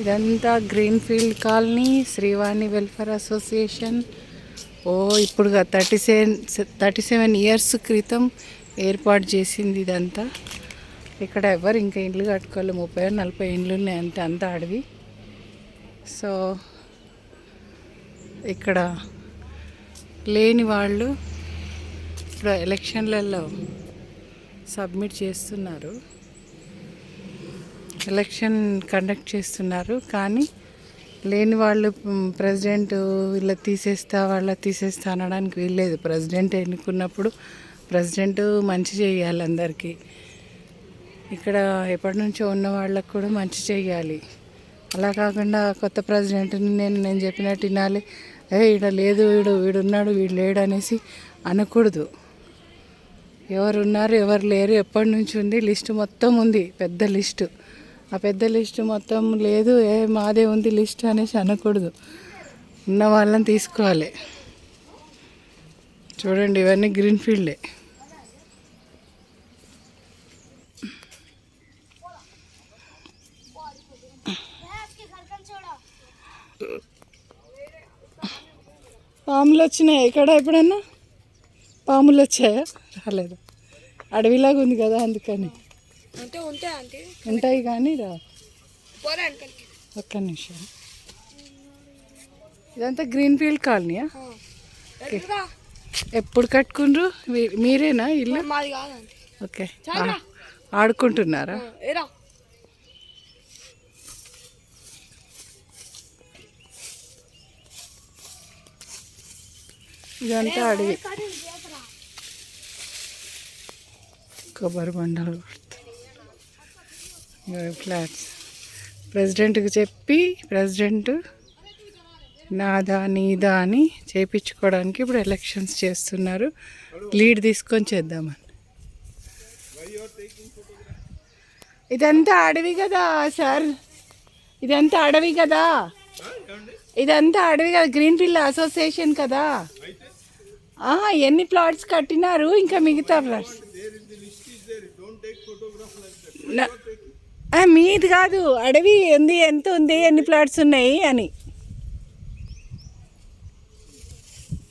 ఇదంతా green field colony Srivani welfare association ఓ ఇప్పుడు thirty seven thirty seven years క్రితం ఏర్పాటు చేసింది ఇదంతా. ఇక్కడ ఎవరు ఇంకా ఇండ్లు కట్టుకోవాలి? ముప్పై నలభై ఇండ్లు ఉన్నాయి అంతే అంతా అడవి. సో ఇక్కడ లేని వాళ్ళు ఇప్పుడు ఎలక్షన్లలో సబ్మిట్ చేస్తున్నారు. ఎలక్షన్ కండక్ట్ చేస్తున్నారు. కానీ లేని వాళ్ళు ప్రెసిడెంట్ వీళ్ళ తీసేస్తా వాళ్ళ తీసేస్తా అనడానికి వీల్లేదు. ప్రెసిడెంట్ ఎన్నుకున్నప్పుడు ప్రెసిడెంట్ మంచి చేయాలి అందరికీ. ఇక్కడ ఎప్పటి నుంచో ఉన్న వాళ్ళకు కూడా మంచి చేయాలి. అలా కాకుండా కొత్త ప్రెసిడెంట్ని నేను నేను చెప్పినట్టు వినాలి. ఏ ఈడ లేదు వీడు వీడున్నాడు వీడు లేడు అనేసి అనకూడదు. ఎవరు ఉన్నారు ఎవరు లేరు ఎప్పటి నుంచి ఉంది? లిస్ట్ మొత్తం ఉంది పెద్ద లిస్టు. ఆ పెద్ద లిస్టు మొత్తం లేదు ఏ మాదే ఉంది లిస్ట్ అనేసి అనకూడదు. ఉన్న వాళ్ళని తీసుకోవాలి. చూడండి ఇవన్నీ గ్రీన్ ఫీల్డే. పాములు వచ్చినాయి? ఎక్కడ ఎప్పుడన్నా? పాములు వచ్చాయా? రాలేదు. అడవిలాగా ఉంది కదా అందుకని. ఉంటాయి కానీ రా. పోరా ఒక్క నిమిషం. ఇదంతా గ్రీన్ ఫీల్డ్ కాలనీయా. ఎప్పుడు కట్టుకుండ్రు? మీరేనా ఇల్లు? మాది కాదండి. ఓకే. ఆడుకుంటున్నారా? ఇదంతా అడవి. కొబ్బరి బండాలు ఫ్లాట్స్ ప్రెసిడెంట్కి చెప్పి ప్రెసిడెంట్ నాదా నీదా అని చేయించుకోవడానికి ఇప్పుడు ఎలక్షన్స్ చేస్తున్నారు. లీడ్ తీసుకొని చేద్దామని. ఇదంతా అడవి కదా సార్ ఇదంతా అడవి కదా? ఇదంతా అడవి కదా గ్రీన్ ఫీల్డ్ అసోసియేషన్ కదా ఎన్ని ప్లాట్స్ కట్టినారు? ఇంకా మిగతా ప్లాట్స్ మీది కాదు అడవి ఉంది ఎంత ఉంది ఎన్ని ప్లాట్స్ ఉన్నాయి అని.